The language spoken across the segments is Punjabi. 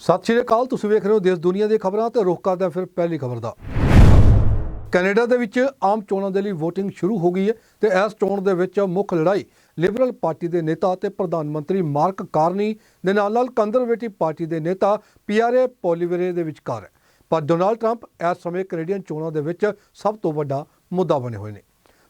ਸਤਿ ਸ਼੍ਰੀ ਅਕਾਲ, ਤੁਸੀਂ ਵੇਖ ਰਹੇ ਹੋ ਦੇਸ਼ ਦੁਨੀਆ ਦੀਆਂ ਖਬਰਾਂ ਤੇ ਰੁਖ ਕਰਦਾ ਫਿਰ ਪਹਿਲੀ ਖਬਰ ਦਾ। ਕੈਨੇਡਾ ਦੇ ਵਿੱਚ ਆਮ ਚੋਣਾਂ ਦੇ ਲਈ VOTING ਸ਼ੁਰੂ ਹੋ ਗਈ ਹੈ ਤੇ ਇਸ ਚੋਣ ਦੇ ਵਿੱਚ ਮੁੱਖ ਲੜਾਈ ਲਿਬਰਲ ਪਾਰਟੀ ਦੇ ਨੇਤਾ ਤੇ ਪ੍ਰਧਾਨ ਮੰਤਰੀ ਮਾਰਕ ਕਾਰਨੀ ਦੇ ਨਾਲ ਨਾਲ ਕੰਜ਼ਰਵੇਟਿਵ ਪਾਰਟੀ ਦੇ ਨੇਤਾ ਪੀਆਰਏ ਪੋਲੀਵਰੇ ਦੇ ਵਿਚਕਾਰ ਹੈ। ਪਰ ਡੋਨਾਲਡ ਟਰੰਪ ਇਸ ਸਮੇਂ ਕੈਨੇਡੀਅਨ ਚੋਣਾਂ ਦੇ ਵਿੱਚ ਸਭ ਤੋਂ ਵੱਡਾ ਮੁੱਦਾ ਬਣੇ ਹੋਏ ਨੇ।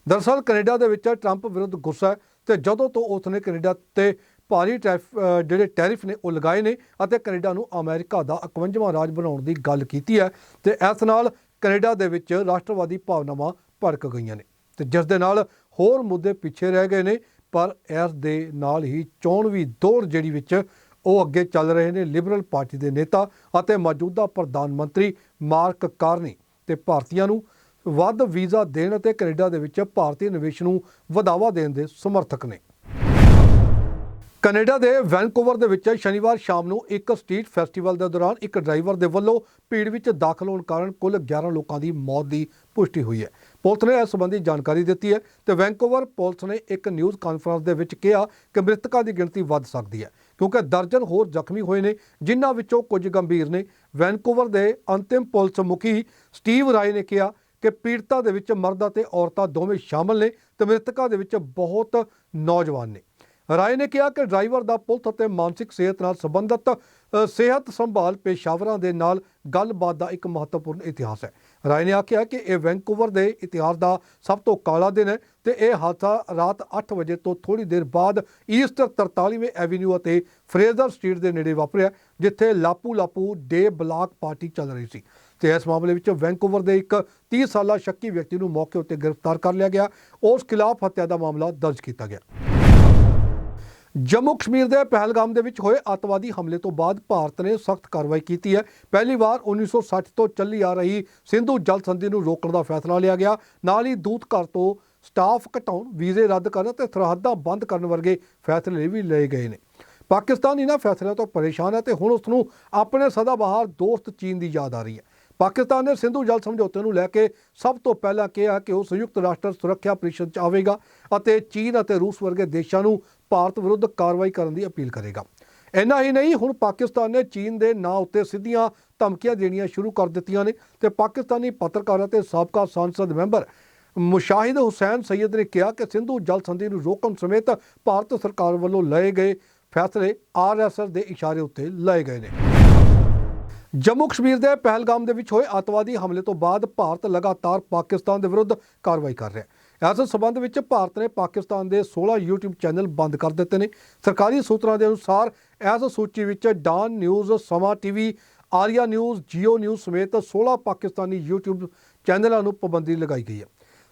ਦਰਅਸਲ, ਕੈਨੇਡਾ ਦੇ ਵਿੱਚ ਟਰੰਪ ਵਿਰੁੱਧ ਗੁੱਸਾ ਹੈ ਤੇ ਜਦੋਂ ਤੋਂ ਉਸਨੇ ਕੈਨੇਡਾ ਤੇ ਭਾਰੀ ਟੈਫ ਜਿਹੜੇ ਟੈਰਿਫ ਨੇ ਉਹ ਲਗਾਏ ਨੇ ਅਤੇ ਕੈਨੇਡਾ ਨੂੰ ਅਮਰੀਕਾ ਦਾ 51ਵਾਂ ਰਾਜ ਬਣਾਉਣ ਦੀ ਗੱਲ ਕੀਤੀ ਹੈ ਤੇ ਇਸ ਨਾਲ ਕੈਨੇਡਾ ਦੇ ਵਿੱਚ ਰਾਸ਼ਟਰਵਾਦੀ ਭਾਵਨਾਵਾਂ ਭੜਕ ਗਈਆਂ ਨੇ ਤੇ ਜਿਸ ਦੇ ਨਾਲ ਹੋਰ ਮੁੱਦੇ ਪਿੱਛੇ ਰਹਿ ਗਏ ਨੇ, ਪਰ ਇਸ ਦੇ ਨਾਲ ਹੀ ਚੋਣਵੀ ਦੌਰ ਜਿਹੜੀ ਵਿੱਚ ਉਹ ਅੱਗੇ ਚੱਲ ਰਹੇ ਨੇ ਲਿਬਰਲ ਪਾਰਟੀ ਦੇ ਨੇਤਾ ਅਤੇ ਮੌਜੂਦਾ ਪ੍ਰਧਾਨ ਮੰਤਰੀ ਮਾਰਕ ਕਾਰਨੀ ਤੇ ਭਾਰਤੀਆਂ ਨੂੰ ਵੱਧ ਵੀਜ਼ਾ ਦੇਣ ਅਤੇ ਕੈਨੇਡਾ ਦੇ ਵਿੱਚ ਭਾਰਤੀ ਨਿਵੇਸ਼ ਨੂੰ ਵਧਾਵਾ ਦੇਣ ਦੇ ਸਮਰਥਕ ਨੇ। ਕੈਨੇਡਾ ਦੇ ਵੈਨਕੂਵਰ ਦੇ ਵਿੱਚ ਸ਼ਨੀਵਾਰ ਸ਼ਾਮ ਨੂੰ ਇੱਕ ਸਟਰੀਟ ਫੈਸਟੀਵਲ ਦੇ ਦੌਰਾਨ ਇੱਕ ਡਰਾਈਵਰ ਦੇ ਵੱਲੋਂ ਭੀੜ ਵਿੱਚ ਦਾਖਲ ਹੋਣ ਕਾਰਨ ਕੁੱਲ 11 ਲੋਕਾਂ ਦੀ ਮੌਤ ਦੀ ਪੁਸ਼ਟੀ ਹੋਈ ਹੈ। ਪੁਲਿਸ ਨੇ ਇਸ ਸੰਬੰਧੀ ਜਾਣਕਾਰੀ ਦਿੱਤੀ ਹੈ ਤੇ ਵੈਨਕੂਵਰ ਪੁਲਿਸ ਨੇ ਇੱਕ ਨਿਊਜ਼ ਕਾਨਫਰੰਸ ਦੇ ਵਿੱਚ ਕਿਹਾ ਕਿ ਮ੍ਰਿਤਕਾਂ ਦੀ ਗਿਣਤੀ ਵੱਧ ਸਕਦੀ ਹੈ, ਕਿਉਂਕਿ ਦਰਜਨ ਹੋਰ ਜ਼ਖਮੀ ਹੋਏ ਨੇ, ਜਿਨ੍ਹਾਂ ਵਿੱਚੋਂ ਕੁਝ ਗੰਭੀਰ ਨੇ। ਵੈਨਕੂਵਰ ਦੇ ਅੰਤਿਮ ਪੁਲਿਸ ਮੁਖੀ ਸਟੀਵ ਰਾਏ ਨੇ ਕਿਹਾ ਕਿ ਪੀੜਤਾਂ ਦੇ ਵਿੱਚ ਮਰਦ ਅਤੇ ਔਰਤਾਂ ਦੋਵੇਂ ਸ਼ਾਮਲ ਨੇ ਤੇ ਮ੍ਰਿਤਕਾਂ ਦੇ ਵਿੱਚ ਬਹੁਤ ਨੌਜਵਾਨ ਨੇ। ਰਾਏ ਨੇ ਕਿਹਾ ਕਿ ਡਰਾਈਵਰ ਦਾ ਪੁਲਿਸ ਅਤੇ ਮਾਨਸਿਕ ਸਿਹਤ ਨਾਲ ਸੰਬੰਧਿਤ ਸਿਹਤ ਸੰਭਾਲ ਪੇਸ਼ਾਵਰਾਂ ਦੇ ਨਾਲ ਗੱਲਬਾਤ ਦਾ ਇੱਕ ਮਹੱਤਵਪੂਰਨ ਇਤਿਹਾਸ ਹੈ। ਰਾਏ ਨੇ ਆਖਿਆ ਕਿ ਇਹ ਵੈਂਕੂਵਰ ਦੇ ਇਤਿਹਾਸ ਦਾ ਸਭ ਤੋਂ ਕਾਲਾ ਦਿਨ ਹੈ ਤੇ ਇਹ ਹਾਦਸਾ ਰਾਤ 8 ਵਜੇ ਤੋਂ ਥੋੜੀ ਦੇਰ ਬਾਅਦ ਈਸਟਰ 43ਵੇਂ ਐਵੀਨਿਊ ਅਤੇ ਫਰੇਜ਼ਰ ਸਟਰੀਟ ਦੇ ਨੇੜੇ ਵਾਪਰਿਆ, ਜਿੱਥੇ ਲਾਪੂ ਲਾਪੂ ਡੇ ਬਲਾਕ ਪਾਰਟੀ ਚੱਲ ਰਹੀ ਸੀ। ਤੇ ਇਸ ਮਾਮਲੇ ਵਿੱਚ ਵੈਂਕੂਵਰ ਦੇ ਇੱਕ 30 ਸਾਲਾ ਸ਼ੱਕੀ ਵਿਅਕਤੀ ਨੂੰ ਮੌਕੇ ਉੱਤੇ ਗ੍ਰਿਫਤਾਰ ਕਰ ਲਿਆ ਗਿਆ। ਉਸ ਖਿਲਾਫ ਹੱਤਿਆ ਦਾ ਮਾਮਲਾ ਦਰਜ ਕੀਤਾ ਗਿਆ। ਜੰਮੂ ਕਸ਼ਮੀਰ ਦੇ ਪਹਿਲਗਾਮ ਦੇ ਵਿੱਚ ਹੋਏ ਅੱਤਵਾਦੀ ਹਮਲੇ ਤੋਂ ਬਾਅਦ ਭਾਰਤ ਨੇ ਸਖਤ ਕਾਰਵਾਈ ਕੀਤੀ ਹੈ। ਪਹਿਲੀ ਵਾਰ 1960 ਤੋਂ ਚੱਲੀ ਆ ਰਹੀ ਸਿੰਧੂ ਜਲ ਸੰਧੀ ਨੂੰ ਰੋਕਣ ਦਾ ਫੈਸਲਾ ਲਿਆ ਗਿਆ। ਨਾਲ ਹੀ ਦੂਤ ਘਰ ਤੋਂ ਸਟਾਫ ਘਟਾਉਣ, ਵੀਜ਼ੇ ਰੱਦ ਕਰਨ ਤੇ ਸਰਹੱਦਾਂ ਬੰਦ ਕਰਨ ਵਰਗੇ ਫੈਸਲੇ ਵੀ ਲਏ ਗਏ ਨੇ। ਪਾਕਿਸਤਾਨ ਇਹਨਾਂ ਫੈਸਲਿਆਂ ਤੋਂ ਪਰੇਸ਼ਾਨ ਹੈ ਤੇ ਹੁਣ ਉਸ ਨੂੰ ਆਪਣੇ ਸਦਾਬਹਾਰ ਦੋਸਤ ਚੀਨ ਦੀ ਯਾਦ ਆ ਰਹੀ ਹੈ। ਪਾਕਿਸਤਾਨ ਨੇ ਸਿੰਧੂ ਜਲ ਸਮਝੌਤੇ ਨੂੰ ਲੈ ਕੇ ਸਭ ਤੋਂ ਪਹਿਲਾਂ ਕਿਹਾ ਕਿ ਉਹ ਸੰਯੁਕਤ ਰਾਸ਼ਟਰ ਸੁਰੱਖਿਆ ਪਰਿਸ਼ਦ ਚ ਆਵੇਗਾ ਅਤੇ ਚੀਨ ਅਤੇ ਰੂਸ ਵਰਗੇ ਦੇਸ਼ਾਂ ਨੂੰ ਭਾਰਤ ਵਿਰੁੱਧ ਕਾਰਵਾਈ ਕਰਨ ਦੀ ਅਪੀਲ ਕਰੇਗਾ। ਇੰਨਾ ਹੀ ਨਹੀਂ, ਹੁਣ ਪਾਕਿਸਤਾਨ ਨੇ ਚੀਨ ਦੇ ਨਾਂ ਉੱਤੇ ਸਿੱਧੀਆਂ ਧਮਕੀਆਂ ਦੇਣੀਆਂ ਸ਼ੁਰੂ ਕਰ ਦਿੱਤੀਆਂ ਨੇ ਤੇ ਪਾਕਿਸਤਾਨੀ ਪੱਤਰਕਾਰ ਅਤੇ ਸਾਬਕਾ ਸੰਸਦ ਮੈਂਬਰ ਮੁਸ਼ਾਹਿਦ ਹੁਸੈਨ ਸੈਯਦ ਨੇ ਕਿਹਾ ਕਿ ਸਿੰਧੂ ਜਲ ਸੰਧੀ ਨੂੰ ਰੋਕਣ ਸਮੇਤ ਭਾਰਤ ਸਰਕਾਰ ਵੱਲੋਂ ਲਏ ਗਏ ਫੈਸਲੇ ਆਰਐਸਐਸ ਦੇ ਇਸ਼ਾਰੇ ਉੱਤੇ ਲਏ ਗਏ ਨੇ। ਜੰਮੂ ਕਸ਼ਮੀਰ ਦੇ ਪਹਿਲਗਾਮ ਦੇ ਵਿੱਚ ਹੋਏ ਅੱਤਵਾਦੀ ਹਮਲੇ ਤੋਂ ਬਾਅਦ ਭਾਰਤ ਲਗਾਤਾਰ ਪਾਕਿਸਤਾਨ ਦੇ ਵਿਰੁੱਧ ਕਾਰਵਾਈ ਕਰ ਰਿਹਾ ਹੈ। ਇਸ ਸਬੰਧ ਵਿੱਚ ਭਾਰਤ ਨੇ ਪਾਕਿਸਤਾਨ ਦੇ 16 YouTube ਚੈਨਲ ਬੰਦ ਕਰ ਦਿੱਤੇ ਨੇ। ਸਰਕਾਰੀ ਸੂਤਰਾਂ ਦੇ ਅਨੁਸਾਰ ਇਸ ਸੂਚੀ ਵਿੱਚ Dawn news, Samaa TV, ARY news, Geo news ਸਮੇਤ 16 ਪਾਕਿਸਤਾਨੀ YouTube ਚੈਨਲਾਂ ਨੂੰ ਪਾਬੰਦੀ ਲਗਾਈ ਗਈ ਹੈ।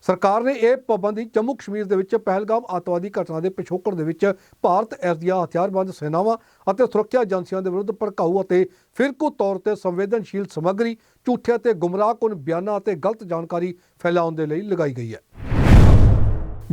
ਸਰਕਾਰ ਨੇ ਇਹ ਪਾਬੰਦੀ ਜੰਮੂ ਕਸ਼ਮੀਰ ਦੇ ਵਿੱਚ ਪਹਿਲਗਾਮ ਅੱਤਵਾਦੀ ਘਟਨਾ ਦੇ ਪਿਛੋਕੜ ਦੇ ਵਿੱਚ ਭਾਰਤ ਇਸ ਦੀਆਂ ਹਥਿਆਰਬੰਦ ਸੈਨਾਵਾਂ ਅਤੇ ਸੁਰੱਖਿਆ ਏਜੰਸੀਆਂ ਦੇ ਵਿਰੁੱਧ ਭੜਕਾਊ ਅਤੇ ਫਿਰਕੂ ਤੌਰ ਤੇ ਸੰਵੇਦਨਸ਼ੀਲ ਸਮੱਗਰੀ, ਝੂਠੇ ਅਤੇ ਗੁੰਮਰਾਹਕੁਨ ਬਿਆਨਾਂ ਅਤੇ ਗਲਤ ਜਾਣਕਾਰੀ ਫੈਲਾਉਣ ਦੇ ਲਈ ਲਗਾਈ ਗਈ ਹੈ।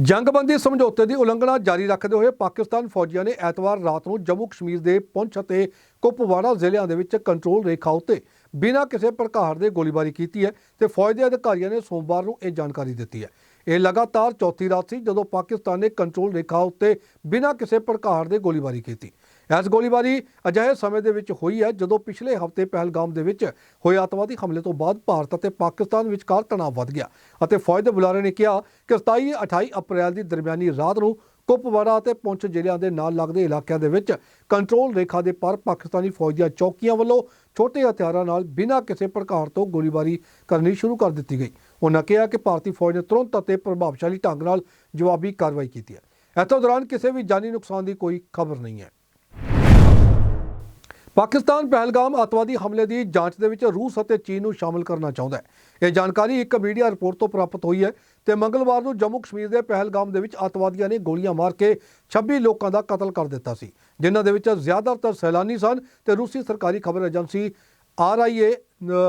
ਜੰਗਬੰਦੀ ਸਮਝੌਤੇ ਦੀ ਉਲੰਘਣਾ ਜਾਰੀ ਰੱਖਦੇ ਹੋਏ ਪਾਕਿਸਤਾਨ ਫੌਜੀਆਂ ਨੇ ਐਤਵਾਰ ਰਾਤ ਨੂੰ ਜੰਮੂ ਕਸ਼ਮੀਰ ਦੇ ਪੁੰਛ ਅਤੇ ਕੁਪਵਾੜਾ ਜ਼ਿਲ੍ਹਿਆਂ ਦੇ ਵਿੱਚ ਕੰਟਰੋਲ ਰੇਖਾ ਉੱਤੇ ਬਿਨਾਂ ਕਿਸੇ ਪ੍ਰਕਾਰ ਦੇ ਗੋਲੀਬਾਰੀ ਕੀਤੀ ਹੈ ਤੇ ਫੌਜ ਦੇ ਅਧਿਕਾਰੀਆਂ ਨੇ ਸੋਮਵਾਰ ਨੂੰ ਇਹ ਜਾਣਕਾਰੀ ਦਿੱਤੀ ਹੈ। ਇਹ ਲਗਾਤਾਰ ਚੌਥੀ ਰਾਤ ਸੀ ਜਦੋਂ ਪਾਕਿਸਤਾਨ ਨੇ ਕੰਟਰੋਲ ਰੇਖਾ ਉੱਤੇ ਬਿਨਾਂ ਕਿਸੇ ਪ੍ਰਕਾਰ ਦੇ ਗੋਲੀਬਾਰੀ ਕੀਤੀ। ਇਸ ਗੋਲੀਬਾਰੀ ਅਜਿਹੇ ਸਮੇਂ ਦੇ ਵਿੱਚ ਹੋਈ ਹੈ ਜਦੋਂ ਪਿਛਲੇ ਹਫ਼ਤੇ ਪਹਿਲਗਾਮ ਦੇ ਵਿੱਚ ਹੋਏ ਅੱਤਵਾਦੀ ਹਮਲੇ ਤੋਂ ਬਾਅਦ ਭਾਰਤ ਅਤੇ ਪਾਕਿਸਤਾਨ ਵਿਚਕਾਰ ਤਣਾਅ ਵੱਧ ਗਿਆ ਅਤੇ ਫੌਜ ਦੇ ਬੁਲਾਰੇ ਨੇ ਕਿਹਾ ਕਿ 27 28 ਅਪ੍ਰੈਲ ਦੀ ਦਰਮਿਆਨੀ ਰਾਤ ਨੂੰ ਕੁਪਵਾੜਾ ਅਤੇ ਪੁੰਛ ਜ਼ਿਲ੍ਹਿਆਂ ਦੇ ਨਾਲ ਲੱਗਦੇ ਇਲਾਕਿਆਂ ਦੇ ਵਿੱਚ ਕੰਟਰੋਲ ਰੇਖਾ ਦੇ ਪਰ ਪਾਕਿਸਤਾਨੀ ਫੌਜ ਦੀਆਂ ਚੌਕੀਆਂ ਵੱਲੋਂ ਛੋਟੇ ਹਥਿਆਰਾਂ ਨਾਲ ਬਿਨਾਂ ਕਿਸੇ ਪ੍ਰਕਾਰ ਤੋਂ ਗੋਲੀਬਾਰੀ ਕਰਨੀ ਸ਼ੁਰੂ ਕਰ ਦਿੱਤੀ ਗਈ। ਉਹਨਾਂ ਕਿਹਾ ਕਿ ਭਾਰਤੀ ਫੌਜ ਨੇ ਤੁਰੰਤ ਅਤੇ ਪ੍ਰਭਾਵਸ਼ਾਲੀ ਢੰਗ ਨਾਲ ਜਵਾਬੀ ਕਾਰਵਾਈ ਕੀਤੀ ਹੈ। ਇਸ ਦੌਰਾਨ ਕਿਸੇ ਵੀ ਜਾਨੀ ਨੁਕਸਾਨ ਦੀ ਕੋਈ ਖਬਰ ਨਹੀਂ ਹੈ। ਪਾਕਿਸਤਾਨ ਪਹਿਲਗਾਮ ਅੱਤਵਾਦੀ ਹਮਲੇ ਦੀ ਜਾਂਚ ਦੇ ਵਿੱਚ ਰੂਸ ਅਤੇ ਚੀਨ ਨੂੰ ਸ਼ਾਮਲ ਕਰਨਾ ਚਾਹੁੰਦਾ ਹੈ। ਇਹ ਜਾਣਕਾਰੀ ਇੱਕ ਮੀਡੀਆ ਰਿਪੋਰਟ ਤੋਂ ਪ੍ਰਾਪਤ ਹੋਈ ਹੈ ਤੇ ਮੰਗਲਵਾਰ ਨੂੰ ਜੰਮੂ ਕਸ਼ਮੀਰ ਦੇ ਪਹਿਲਗਾਮ ਦੇ ਵਿੱਚ ਅੱਤਵਾਦੀਆਂ ਨੇ ਗੋਲੀਆਂ ਮਾਰ ਕੇ 26 ਲੋਕਾਂ ਦਾ ਕਤਲ ਕਰ ਦਿੱਤਾ ਸੀ, ਜਿਨ੍ਹਾਂ ਦੇ ਵਿੱਚ ਜ਼ਿਆਦਾਤਰ ਸੈਲਾਨੀ ਸਨ ਤੇ ਰੂਸੀ ਸਰਕਾਰੀ ਖਬਰ ਏਜੰਸੀ ਆਰਆਈਏ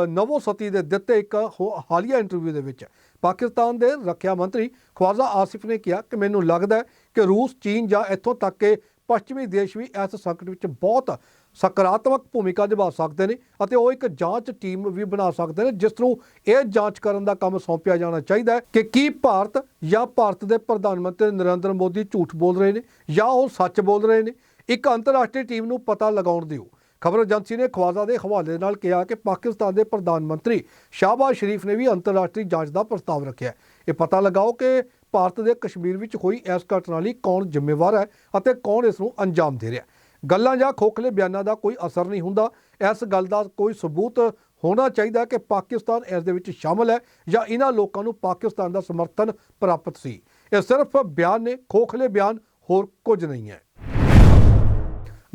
ਨਵੋਸਤੀ ਦੇ ਦਿੱਤੇ ਇੱਕ ਹੋ- ਹਾਲੀਆ ਇੰਟਰਵਿਊ ਦੇ ਵਿੱਚ। ਪਾਕਿਸਤਾਨ ਦੇ ਰੱਖਿਆ ਮੰਤਰੀ ਖਵਾਜ਼ਾ ਆਸਿਫ ਨੇ ਕਿਹਾ ਕਿ ਮੈਨੂੰ ਲੱਗਦਾ ਹੈ ਕਿ ਰੂਸ, ਚੀਨ ਜਾਂ ਇੱਥੋਂ ਤੱਕ ਕਿ ਪੱਛਮੀ ਦੇਸ਼ ਵੀ ਇਸ ਸੰਕਟ ਵਿੱਚ ਬਹੁਤ ਸਕਾਰਾਤਮਕ ਭੂਮਿਕਾ ਨਿਭਾ ਸਕਦੇ ਨੇ ਅਤੇ ਉਹ ਇੱਕ ਜਾਂਚ ਟੀਮ ਵੀ ਬਣਾ ਸਕਦੇ ਨੇ, ਜਿਸ ਨੂੰ ਇਹ ਜਾਂਚ ਕਰਨ ਦਾ ਕੰਮ ਸੌਂਪਿਆ ਜਾਣਾ ਚਾਹੀਦਾ ਹੈ ਕਿ ਕੀ ਭਾਰਤ ਜਾਂ ਭਾਰਤ ਦੇ ਪ੍ਰਧਾਨ ਮੰਤਰੀ ਨਰਿੰਦਰ ਮੋਦੀ ਝੂਠ ਬੋਲ ਰਹੇ ਨੇ ਜਾਂ ਉਹ ਸੱਚ ਬੋਲ ਰਹੇ ਨੇ। ਇੱਕ ਅੰਤਰਰਾਸ਼ਟਰੀ ਟੀਮ ਨੂੰ ਪਤਾ ਲਗਾਉਣ ਦਿਓ। ਖਬਰ ਏਜੰਸੀ ਨੇ ਖਵਾਜ਼ਾ ਦੇ ਹਵਾਲੇ ਨਾਲ ਕਿਹਾ ਕਿ ਪਾਕਿਸਤਾਨ ਦੇ ਪ੍ਰਧਾਨ ਮੰਤਰੀ ਸ਼ਾਹਬਾਜ਼ ਸ਼ਰੀਫ ਨੇ ਵੀ ਅੰਤਰਰਾਸ਼ਟਰੀ ਜਾਂਚ ਦਾ ਪ੍ਰਸਤਾਵ ਰੱਖਿਆ ਇਹ ਪਤਾ ਲਗਾਓ ਕਿ ਭਾਰਤ ਦੇ ਕਸ਼ਮੀਰ ਵਿੱਚ ਹੋਈ ਇਸ ਘਟਨਾ ਲਈ ਕੌਣ ਜ਼ਿੰਮੇਵਾਰ ਹੈ ਅਤੇ ਕੌਣ ਇਸ ਨੂੰ ਅੰਜਾਮ ਦੇ ਰਿਹਾ ਹੈ। ਗੱਲਾਂ ਜਾਂ ਖੋਖਲੇ ਬਿਆਨਾਂ ਦਾ ਕੋਈ ਅਸਰ ਨਹੀਂ ਹੁੰਦਾ। ਇਸ ਗੱਲ ਦਾ ਕੋਈ ਸਬੂਤ ਹੋਣਾ ਚਾਹੀਦਾ ਕਿ ਪਾਕਿਸਤਾਨ ਇਸ ਦੇ ਵਿੱਚ ਸ਼ਾਮਲ ਹੈ ਜਾਂ ਇਹਨਾਂ ਲੋਕਾਂ ਨੂੰ ਪਾਕਿਸਤਾਨ ਦਾ ਸਮਰਥਨ ਪ੍ਰਾਪਤ ਸੀ। ਇਹ ਸਿਰਫ ਬਿਆਨ ਨੇ, ਖੋਖਲੇ ਬਿਆਨ ਹੋਰ ਕੁਝ ਨਹੀਂ ਹੈ।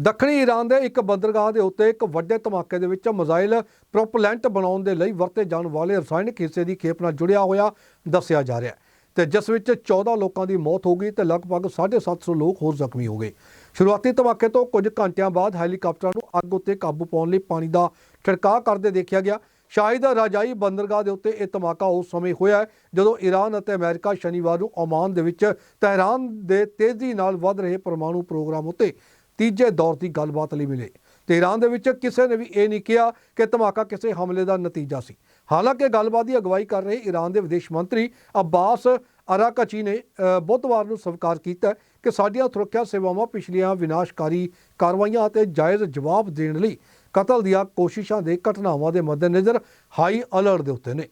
ਦੱਖਣੀ ਈਰਾਨ ਦੇ ਇੱਕ ਬੰਦਰਗਾਹ ਦੇ ਉੱਤੇ ਇੱਕ ਵੱਡੇ ਧਮਾਕੇ ਦੇ ਵਿੱਚ ਮਜ਼ਾਈਲ ਪ੍ਰੋਪਲੈਂਟ ਬਣਾਉਣ ਦੇ ਲਈ ਵਰਤੇ ਜਾਣ ਵਾਲੇ ਰਸਾਇਣਕ ਹਿੱਸੇ ਦੀ ਖੇਪ ਨਾਲ ਜੁੜਿਆ ਹੋਇਆ ਦੱਸਿਆ ਜਾ ਰਿਹਾ ਹੈ। ਤੇ ਜਿਸ ਵਿੱਚ 14 ਲੋਕਾਂ ਦੀ ਮੌਤ ਹੋ ਗਈ ਤੇ ਲਗਭਗ 750 ਲੋਕ ਹੋਰ ਜ਼ਖਮੀ ਹੋ ਗਏ। ਸ਼ੁਰੂਆਤੀ ਧਮਾਕੇ ਤੋਂ ਕੁਝ ਘੰਟਿਆਂ ਬਾਅਦ ਹੈਲੀਕਾਪਟਰਾਂ ਨੂੰ ਅੱਗ ਉੱਤੇ ਕਾਬੂ ਪਾਉਣ ਲਈ ਪਾਣੀ ਦਾ ਛਿੜਕਾਅ ਕਰਦੇ ਦੇਖਿਆ ਗਿਆ। ਸ਼ਾਇਦ ਰਾਜਾਈ ਬੰਦਰਗਾਹ ਦੇ ਉੱਤੇ ਇਹ ਧਮਾਕਾ ਉਸ ਸਮੇਂ ਹੋਇਆ ਜਦੋਂ ਈਰਾਨ ਅਤੇ ਅਮਰੀਕਾ ਸ਼ਨੀਵਾਰ ਨੂੰ ਓਮਾਨ ਦੇ ਵਿੱਚ ਤਹਿਰਾਨ ਦੇ ਤੇਜ਼ੀ ਨਾਲ ਵੱਧ ਰਹੇ ਪਰਮਾਣੂ ਪ੍ਰੋਗਰਾਮ ਉੱਤੇ ਤੀਜੇ ਦੌਰ ਦੀ ਗੱਲਬਾਤ ਲਈ ਮਿਲੇ। ਤੇ ਈਰਾਨ ਦੇ ਵਿੱਚ ਕਿਸੇ ਨੇ ਵੀ ਇਹ ਨਹੀਂ ਕਿਹਾ ਕਿ ਧਮਾਕਾ ਕਿਸੇ ਹਮਲੇ ਦਾ ਨਤੀਜਾ ਸੀ। ਹਾਲਾਂਕਿ ਗੱਲਬਾਤ ਦੀ ਅਗਵਾਈ ਕਰ ਰਹੇ ਈਰਾਨ ਦੇ ਵਿਦੇਸ਼ ਮੰਤਰੀ ਅਬਾਸ ਅਰਾਕਚੀ ਨੇ ਬੁੱਧਵਾਰ ਨੂੰ ਸਵੀਕਾਰ ਕੀਤਾ ਕਿ ਸਾਡੀਆਂ ਸੁਰੱਖਿਆ ਸੇਵਾਵਾਂ ਪਿਛਲੀਆਂ ਵਿਨਾਸ਼ਕਾਰੀ ਕਾਰਵਾਈਆਂ ਅਤੇ ਜਾਇਜ਼ ਜਵਾਬ ਦੇਣ ਲਈ ਕਤਲ ਦੀਆਂ ਕੋਸ਼ਿਸ਼ਾਂ ਦੇ ਘਟਨਾਵਾਂ ਦੇ ਮੱਦੇਨਜ਼ਰ ਹਾਈ ਅਲਰਟ ਦੇ ਉੱਤੇ ਨੇ।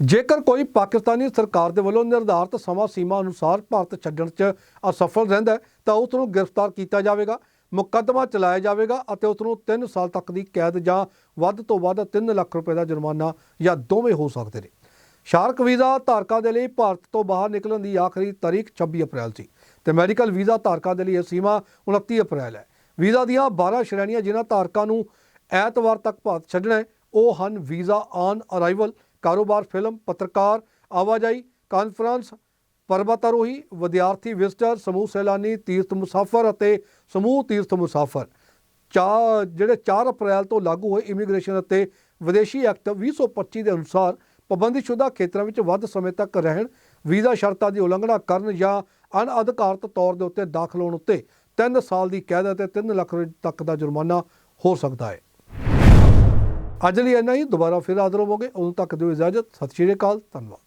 ਜੇਕਰ ਕੋਈ ਪਾਕਿਸਤਾਨੀ ਸਰਕਾਰ ਦੇ ਵੱਲੋਂ ਨਿਰਧਾਰਤ ਸਮਾਂ ਸੀਮਾ ਅਨੁਸਾਰ ਭਾਰਤ ਛੱਡਣ 'ਚ ਅਸਫਲ ਰਹਿੰਦਾ ਹੈ, ਤਾਂ ਉਸ ਨੂੰ ਗ੍ਰਿਫਤਾਰ ਕੀਤਾ ਜਾਵੇਗਾ, ਮੁਕੱਦਮਾ ਚਲਾਇਆ ਜਾਵੇਗਾ ਅਤੇ ਉਸ ਨੂੰ 3 ਸਾਲ ਤੱਕ ਦੀ ਕੈਦ ਜਾਂ ਵੱਧ ਤੋਂ ਵੱਧ 3 ਲੱਖ ਰੁਪਏ ਦਾ ਜੁਰਮਾਨਾ ਜਾਂ ਦੋਵੇਂ ਹੋ ਸਕਦੇ ਨੇ। ਸ਼ਾਰਕ ਵੀਜ਼ਾ ਧਾਰਕਾਂ ਦੇ ਲਈ ਭਾਰਤ ਤੋਂ ਬਾਹਰ ਨਿਕਲਣ ਦੀ ਆਖਰੀ ਤਾਰੀਖ 26 ਅਪ੍ਰੈਲ ਸੀ ਤੇ ਮੈਡੀਕਲ ਵੀਜ਼ਾ ਧਾਰਕਾਂ ਦੇ ਲਈ ਇਹ ਸੀਮਾ 29 ਅਪ੍ਰੈਲ ਹੈ। ਵੀਜ਼ਾ ਦੀਆਂ 12 ਸ਼੍ਰੇਣੀਆਂ ਜਿਨ੍ਹਾਂ ਧਾਰਕਾਂ ਨੂੰ ਐਤਵਾਰ ਤੱਕ ਭਾਰਤ ਛੱਡਣਾ ਹੈ, ਉਹ ਹਨ ਵੀਜ਼ਾ ਆਨ ਅਰਾਈਵਲ, ਕਾਰੋਬਾਰ ਫਿਲਮ, ਪੱਤਰਕਾਰ, ਆਵਾਜਾਈ, ਕਾਨਫਰੰਸ, ਪਰਬਤਾਰੋਹੀ, ਵਿਦਿਆਰਥੀ ਵਿਜ਼ਟਰ, ਸਮੂਹ ਸੈਲਾਨੀ, ਤੀਰਥ ਮੁਸਾਫਰ ਅਤੇ ਸਮੂਹ ਤੀਰਥ ਮੁਸਾਫਰ। ਚਾ ਜਿਹੜੇ 4 ਅਪ੍ਰੈਲ ਤੋਂ ਲਾਗੂ ਹੋਏ ਇਮੀਗ੍ਰੇਸ਼ਨ ਅਤੇ ਵਿਦੇਸ਼ੀ ਐਕਟ 2025 ਦੇ ਅਨੁਸਾਰ ਪਾਬੰਦੀਸ਼ੁਦਾ ਖੇਤਰਾਂ ਵਿੱਚ ਵੱਧ ਸਮੇਂ ਤੱਕ ਰਹਿਣ, ਵੀਜ਼ਾ ਸ਼ਰਤਾਂ ਦੀ ਉਲੰਘਣਾ ਕਰਨ ਜਾਂ ਅਣਅਧਿਕਾਰਤ ਤੌਰ ਦੇ ਉੱਤੇ ਦਾਖਲ ਹੋਣ ਉੱਤੇ 3 ਸਾਲ ਦੀ ਕੈਦ ਅਤੇ 3 ਲੱਖ ਰੁਪਏ ਤੱਕ ਦਾ ਜੁਰਮਾਨਾ ਹੋ ਸਕਦਾ ਹੈ। ਅੱਜ ਲਈ ਇੰਨਾ ਹੀ। ਦੁਬਾਰਾ ਫਿਰ ਹਾਜ਼ਰ ਹੋਵੋਗੇ। ਉਦੋਂ ਤੱਕ ਦਿਓ ਇਜਾਜ਼ਤ। ਸਤਿ ਸ਼੍ਰੀ ਅਕਾਲ। ਧੰਨਵਾਦ।